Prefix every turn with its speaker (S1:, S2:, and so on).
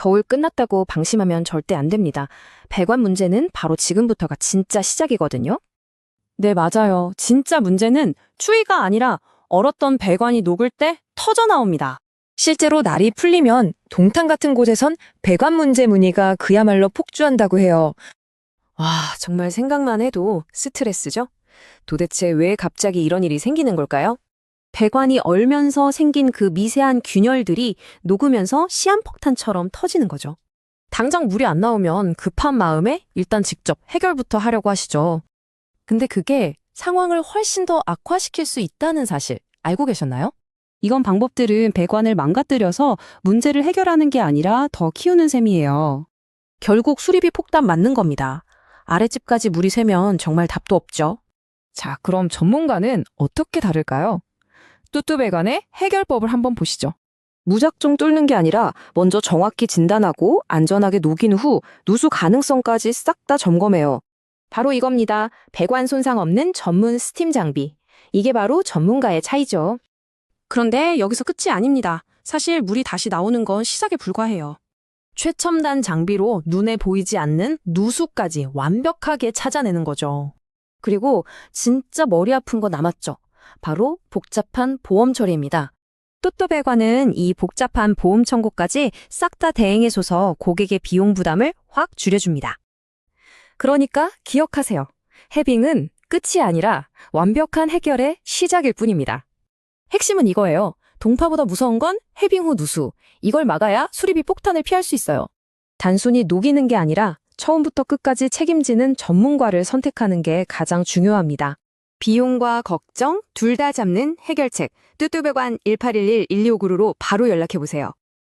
S1: 겨울 끝났다고 방심하면 절대 안 됩니다. 배관 문제는 바로 지금부터가 진짜 시작이거든요.
S2: 네, 맞아요. 진짜 문제는 추위가 아니라 얼었던 배관이 녹을 때 터져 나옵니다.
S3: 실제로 날이 풀리면 동탄 같은 곳에선 배관 문제 문의가 그야말로 폭주한다고 해요.
S1: 와, 정말 생각만 해도 스트레스죠? 도대체 왜 갑자기 이런 일이 생기는 걸까요? 배관이 얼면서 생긴 그 미세한 균열들이 녹으면서 시한폭탄처럼 터지는 거죠. 당장 물이 안 나오면 급한 마음에 일단 직접 해결부터 하려고 하시죠. 근데 그게 상황을 훨씬 더 악화시킬 수 있다는 사실 알고 계셨나요?
S2: 이건 방법들은 배관을 망가뜨려서 문제를 해결하는 게 아니라 더 키우는 셈이에요.
S1: 결국 수리비 폭탄 맞는 겁니다. 아랫집까지 물이 새면 정말 답도 없죠.
S4: 자, 그럼 전문가는 어떻게 다를까요? 뚜뚜배관의 해결법을 한번 보시죠.
S1: 무작정 뚫는 게 아니라 먼저 정확히 진단하고 안전하게 녹인 후 누수 가능성까지 싹 다 점검해요. 바로 이겁니다. 배관 손상 없는 전문 스팀 장비. 이게 바로 전문가의 차이죠.
S2: 그런데 여기서 끝이 아닙니다. 사실 물이 다시 나오는 건 시작에 불과해요.
S1: 최첨단 장비로 눈에 보이지 않는 누수까지 완벽하게 찾아내는 거죠. 그리고 진짜 머리 아픈 거 남았죠. 바로 복잡한 보험 처리입니다. 또또배관은 이 복잡한 보험 청구까지 싹 다 대행해줘서 고객의 비용 부담을 확 줄여줍니다. 그러니까 기억하세요. 해빙은 끝이 아니라 완벽한 해결의 시작일 뿐입니다. 핵심은 이거예요. 동파보다 무서운 건 해빙 후 누수. 이걸 막아야 수리비 폭탄을 피할 수 있어요. 단순히 녹이는 게 아니라 처음부터 끝까지 책임지는 전문가를 선택하는 게 가장 중요합니다. 비용과 걱정 둘 다 잡는 해결책 뚜뚜배관 1811-1259로 바로 연락해보세요.